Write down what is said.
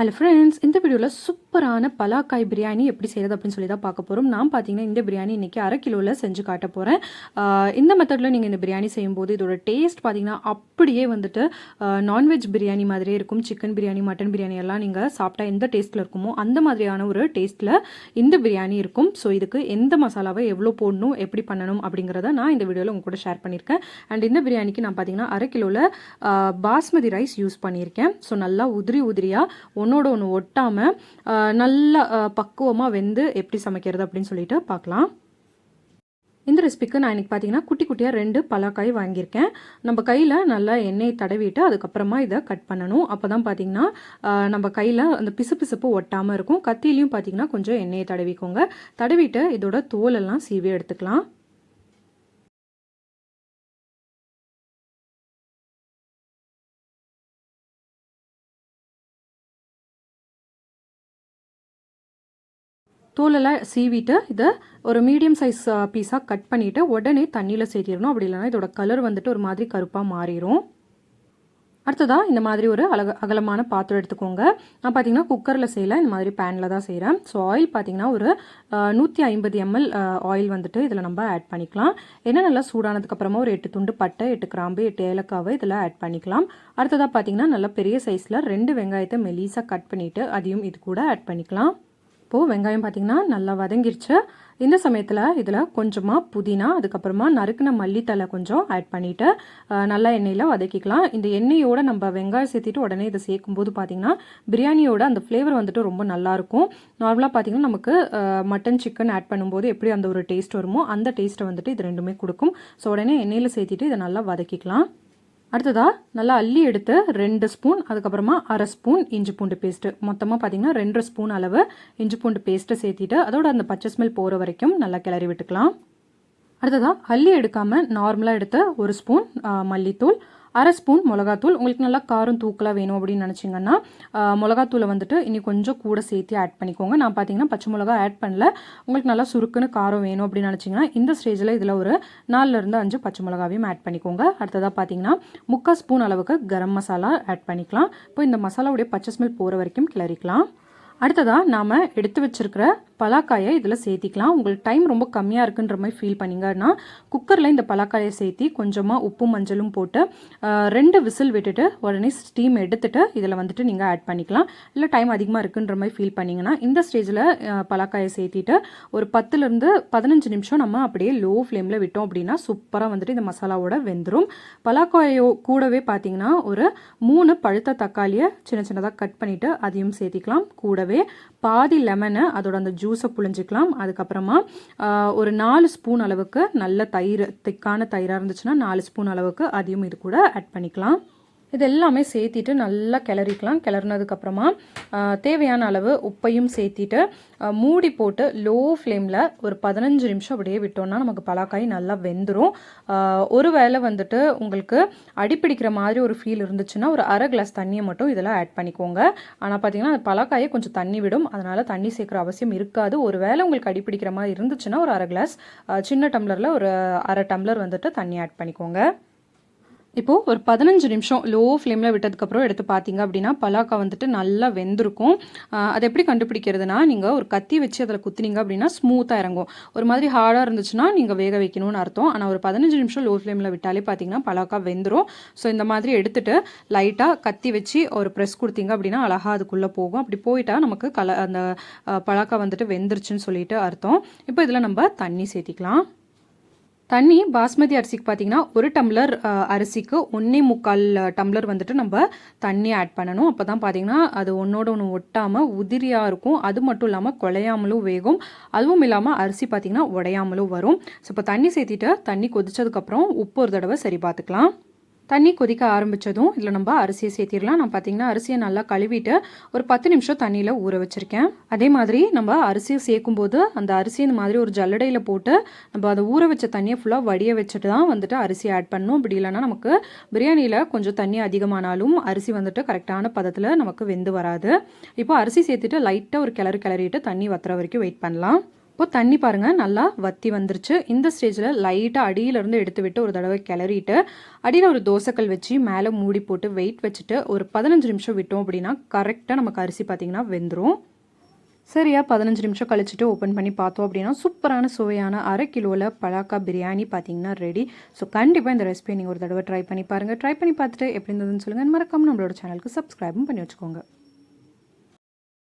Hello friends இந்த வீடியோவில் சூப்பரான பலாக்காய் பிரியாணி எப்படி செய்கிறது அப்படின்னு சொல்லி தான் பார்க்க போகிறோம் நான் பார்த்தீங்கன்னா இந்த பிரியாணி இன்றைக்கி அரை கிலோவில் செஞ்சு காட்ட போகிறேன் இந்த மெத்தடில் நீங்கள் இந்த பிரியாணி செய்யும்போது இதோட டேஸ்ட் பார்த்தீங்கன்னா அப்படியே வந்துட்டு நான்வெஜ் பிரியாணி மாதிரியே இருக்கும். சிக்கன் பிரியாணி மட்டன் பிரியாணி எல்லாம் நீங்கள் சாப்பிட்டா எந்த டேஸ்ட்டில் இருக்குமோ அந்த மாதிரியான ஒரு டேஸ்ட்டில் இந்த பிரியாணி இருக்கும். ஸோ இதுக்கு எந்த மசாலாவை எவ்வளோ போடணும் எப்படி பண்ணணும் அப்படிங்கிறத நான் இந்த வீடியோவில் உங்கள் கூட ஷேர் பண்ணியிருக்கேன் அண்ட் இந்த பிரியாணிக்கு நான் பார்த்தீங்கன்னா அரை கிலோவில் பாஸ்மதி ரைஸ் யூஸ் பண்ணியிருக்கேன் ஸோ நல்லா உதிரி உதிரியாக ஒன்றோட ஒன்று ஒட்டாமல் நல்லா பக்குவமாக வெந்து எப்படி சமைக்கிறது அப்படின்னு சொல்லிட்டு பார்க்கலாம். இந்த ரெசிபிக்கு நான் இன்றைக்கி பார்த்தீங்கன்னா குட்டி குட்டியாக ரெண்டு பலாக்காய் வாங்கியிருக்கேன். நம்ம கையில் நல்லா எண்ணெய் தடவிட்டு அதுக்கப்புறமா இதை கட் பண்ணணும். அப்போ தான் பார்த்தீங்கன்னா நம்ம கையில் அந்த பிசு பிசுப்பு ஒட்டாமல் இருக்கும். கத்திலையும் பார்த்தீங்கன்னா கொஞ்சம் எண்ணெயை தடவிக்கோங்க. தடவிட்டு இதோட தோலெல்லாம் சீவி எடுத்துக்கலாம். தோலெல்லாம் சீவிட்டு இதை ஒரு மீடியம் சைஸ் பீஸாக கட் பண்ணிவிட்டு உடனே தண்ணியில் சேர்த்திடணும் அப்படி இல்லைனா இதோட கலர் வந்துட்டு ஒரு மாதிரி கருப்பாக மாறிடும் அடுத்ததாக இந்த மாதிரி ஒரு அழக அகலமான பாத்திரம் எடுத்துக்கோங்க. நான் பார்த்தீங்கன்னா குக்கரில் செய்யல இந்த மாதிரி பேனில் தான் செய்கிறேன் ஸோ ஆயில் பார்த்தீங்கன்னா ஒரு நூற்றி ஐம்பது எம்எல் ஆயில் வந்துட்டு இதில் நம்ம ஆட் பண்ணிக்கலாம். என்ன நல்லா சூடானதுக்கப்புறமா ஒரு எட்டு துண்டு பட்டை எட்டு கிராம்பு எட்டு ஏலக்காவை இதில் ஆட் பண்ணிக்கலாம். அடுத்ததாக பார்த்தீங்கன்னா நல்லா பெரிய சைஸில் ரெண்டு வெங்காயத்தை மெலீஸாக கட் பண்ணிவிட்டு அதையும் இது கூட ஆட் பண்ணிக்கலாம். இப்போது வெங்காயம் பார்த்திங்கன்னா நல்லா வதங்கிருச்சு. இந்த சமயத்தில் இதில் கொஞ்சமாக புதினா அதுக்கப்புறமா நறுக்கின மல்லித்தலை கொஞ்சம் ஆட் பண்ணிவிட்டு நல்லா எண்ணெயில் வதக்கிக்கலாம். இந்த எண்ணெயோடு நம்ம வெங்காயம் சேர்த்திட்டு உடனே இதை சேர்க்கும்போது பார்த்திங்கன்னா பிரியாணியோட அந்த ஃப்ளேவர் வந்துட்டு ரொம்ப நல்லாயிருக்கும் நார்மலாக பார்த்திங்கன்னா நமக்கு மட்டன் சிக்கன் ஆட் பண்ணும்போது எப்படி அந்த ஒரு டேஸ்ட் வருமோ அந்த டேஸ்ட்டை வந்துட்டு இது ரெண்டுமே கொடுக்கும். ஸோ உடனே எண்ணெயில் சேர்த்திட்டு இதை நல்லா வதக்கிக்கலாம். அடுத்ததாக நல்லா அள்ளி எடுத்து ரெண்டு ஸ்பூன் அதுக்கப்புறமா அரை ஸ்பூன் இஞ்சி பூண்டு பேஸ்ட்டு மொத்தமாக பார்த்தீங்கன்னா ரெண்டு ஸ்பூன் அளவு இஞ்சி பூண்டு பேஸ்ட்டை சேர்த்திட்டு அதோட அந்த பச்சை ஸ்மெல் போகிற வரைக்கும் நல்லா கிளறி விட்டுக்கலாம். அடுத்ததாக அள்ளி எடுக்காமல் நார்மலாக எடுத்த ஒரு ஸ்பூன் மல்லித்தூள் அரை ஸ்பூன் மிளகாத்தூள். உங்களுக்கு நல்லா காரம் தூக்கலாக வேணும் அப்படின்னு நினச்சிங்கன்னா மிளகாத்தூளை வந்துட்டு இனி கொஞ்சம் கூட சேர்த்து ஆட் பண்ணிக்கோங்க. நான் பார்த்தீங்கன்னா பச்சை மிளகா ஆட் பண்ணல. உங்களுக்கு நல்லா சுருக்குன்னு காரம் வேணும் அப்படின்னு நினச்சிங்கன்னா இந்த ஸ்டேஜில் இதில் ஒரு நாலுலேருந்து அஞ்சு பச்சை மிளகாவையும் ஆட் பண்ணிக்கோங்க. அடுத்ததாக பார்த்தீங்கன்னா முக்கால் ஸ்பூன் அளவுக்கு கரம் மசாலா ஆட் பண்ணிக்கலாம். இப்போ இந்த மசாலாவுடைய பச்சை ஸ்மெல் போகிற வரைக்கும் கிளறிக்கலாம். அடுத்ததாக நாம் எடுத்து வச்சுருக்கிற பலாக்காயை இதில் சேர்த்திக்கலாம். உங்களுக்கு டைம் ரொம்ப கம்மியாக இருக்குன்ற மாதிரி ஃபீல் பண்ணிங்கன்னா குக்கரில் இந்த பலாக்காயை சேர்த்தி கொஞ்சமாக உப்பு மஞ்சளும் போட்டு ரெண்டு விசில் விட்டுட்டு உடனே ஸ்டீம் எடுத்துகிட்டு இதில் வந்துட்டு நீங்கள் ஆட் பண்ணிக்கலாம். இல்லை டைம் அதிகமாக இருக்குன்ற மாதிரி ஃபீல் பண்ணிங்கன்னா இந்த ஸ்டேஜில் பலாக்காயை சேர்த்திட்டு ஒரு பத்துலேருந்து பதினஞ்சு நிமிஷம் நம்ம அப்படியே லோ ஃப்ளேமில் விட்டோம் அப்படின்னா சூப்பராக வந்துட்டு இந்த மசாலாவோட வெந்துடும் பலாக்காயோ கூடவே பார்த்தீங்கன்னா ஒரு மூணு பழுத்த தக்காளியை சின்ன சின்னதாக கட் பண்ணிவிட்டு அதையும் சேர்த்திக்கலாம். கூடவே பாதி லெமனை அதோட அந்த ஜூஸை புழிஞ்சிக்கலாம். அதுக்கப்புறமா ஒரு நாலு ஸ்பூன் அளவுக்கு நல்ல தயிர் திக்கான தயிராக இருந்துச்சுன்னா நாலு ஸ்பூன் அளவுக்கு அதையும் இது கூட ஆட் பண்ணிக்கலாம். இது எல்லாமே சேர்த்திட்டு நல்லா கிளறிக்கலாம். கிளறினதுக்கப்புறமா தேவையான அளவு உப்பையும் சேர்த்திட்டு மூடி போட்டு லோ ஃப்ளேமில் ஒரு பதினஞ்சு நிமிஷம் அப்படியே விட்டோம்னா நமக்கு பலாக்காய் நல்லா வெந்துடும் ஒரு வேளை வந்துட்டு உங்களுக்கு அடிப்பிடிக்கிற மாதிரி ஒரு ஃபீல் இருந்துச்சுன்னா ஒரு அரை கிளாஸ் தண்ணியை மட்டும் இதெல்லாம் ஆட் பண்ணிக்கோங்க. ஆனால் பார்த்தீங்கன்னா அந்த பலாக்காயை கொஞ்சம் தண்ணி விடும். அதனால் தண்ணி சேர்க்குற அவசியம் இருக்காது. ஒரு வேளை உங்களுக்கு அடிப்பிடிக்கிற மாதிரி இருந்துச்சுன்னா ஒரு அரை கிளாஸ் சின்ன டம்ளரில் ஒரு அரை டம்ளர் வந்துட்டு தண்ணி ஆட் பண்ணிக்கோங்க. இப்போது ஒரு பதினஞ்சு நிமிஷம் லோ ஃப்ளேமில் விட்டதுக்கப்புறம் எடுத்து பார்த்தீங்க அப்படின்னா பலாக்கா வந்துட்டு நல்லா வெந்திருக்கும். அதை எப்படி கண்டுபிடிக்கிறதுனா நீங்கள் ஒரு கத்தி வச்சு அதில் குத்துனீங்க அப்படின்னா ஸ்மூத்தாக இறங்கும். ஒரு மாதிரி ஹார்டாக இருந்துச்சுன்னா நீங்கள் வேக வைக்கணும்னு அர்த்தம். ஆனால் ஒரு பதினஞ்சு நிமிஷம் லோ ஃப்ளேமில் விட்டாலே பார்த்தீங்கன்னா பலாக்கா வெந்துடும் ஸோ இந்த மாதிரி எடுத்துகிட்டு லைட்டாக கத்தி வச்சு ஒரு ப்ரெஸ் கொடுத்தீங்க அப்படின்னா அழகாக அதுக்குள்ளே போகும். அப்படி போயிட்டால் நமக்கு கல அந்த பலாக்கா வந்துட்டு வெந்துருச்சுன்னு சொல்லிட்டு அர்த்தம். இப்போ இதில் நம்ம தண்ணி சேர்த்திக்கலாம். தண்ணி பாஸ்மதி அரிசிக்கு பார்த்தீங்கன்னா ஒரு டம்ளர் அரிசிக்கு ஒன்றே முக்கால் டம்ளர் வந்துட்டு நம்ம தண்ணி ஆட் பண்ணணும். அப்போ தான் பார்த்தீங்கன்னா அது ஒன்றோட ஒன்று ஒட்டாமல் உதிரியாக இருக்கும். அது மட்டும் இல்லாமல் குழையாமலும் வேகும். அதுவும் இல்லாமல் அரிசி பார்த்திங்கன்னா உடையாமலும் வரும். ஸோ இப்போ தண்ணி சேர்த்திட்டு தண்ணி கொதிச்சதுக்கப்புறம் உப்பு ஒரு தடவை சரி பார்த்துக்கலாம் தண்ணி கொதிக்க ஆரம்பித்ததும் இதில் நம்ம அரிசியை சேர்த்திடலாம். நான் பார்த்தீங்கன்னா அரிசியை நல்லா கழுவிட்டு ஒரு பத்து நிமிஷம் தண்ணியில் ஊற வச்சுருக்கேன். அதே மாதிரி நம்ம அரிசியை சேர்க்கும்போது அந்த அரிசி இந்த மாதிரி ஒரு ஜல்லடையில் போட்டு நம்ம அதை ஊற வச்ச தண்ணியை ஃபுல்லாக வடிய வச்சுட்டு தான் வந்துட்டு அரிசி ஆட் பண்ணணும். அப்படி இல்லைனா நமக்கு பிரியாணியில் கொஞ்சம் தண்ணி அதிகமானாலும் அரிசி வந்துட்டு கரெக்டான பதத்தில் நமக்கு வெந்து வராது. இப்போ அரிசி சேர்த்துட்டு லைட்டாக ஒரு கிளறு கிளறிட்டு தண்ணி வத்துற வரைக்கும் வெயிட் பண்ணலாம். இப்போ தண்ணி பாருங்கள் நல்லா வத்தி வந்துருச்சு. இந்த ஸ்டேஜில் லைட்டாக அடியிலேருந்து எடுத்து விட்டு ஒரு தடவை கிளறிட்டு அடியில் ஒரு தோசைக்கல் வச்சு மேலே மூடி போட்டு வெயிட் வச்சுட்டு ஒரு பதினஞ்சு நிமிஷம் விட்டோம் அப்படின்னா கரெக்டாக நமக்கு அரிசி பார்த்திங்கன்னா வெந்துடும் சரியா பதினஞ்சு நிமிஷம் கழிச்சுட்டு ஓப்பன் பண்ணி பார்த்தோம் அப்படின்னா சூப்பரான சுவையான அரை கிலோவில் பலாக்கா பிரியாணி பார்த்தீங்கன்னா ரெடி ஸோ கண்டிப்பாக இந்த ரெசிபியை நீங்கள் ஒரு தடவை ட்ரை பண்ணி பாருங்கள் ட்ரை பண்ணி பார்த்துட்டு எப்படி இருந்ததுன்னு சொல்லுங்கள் மறக்காமல் நம்மளோட சேனலுக்கு சப்ஸ்கிரைபும் பண்ணி வச்சுக்கோங்க.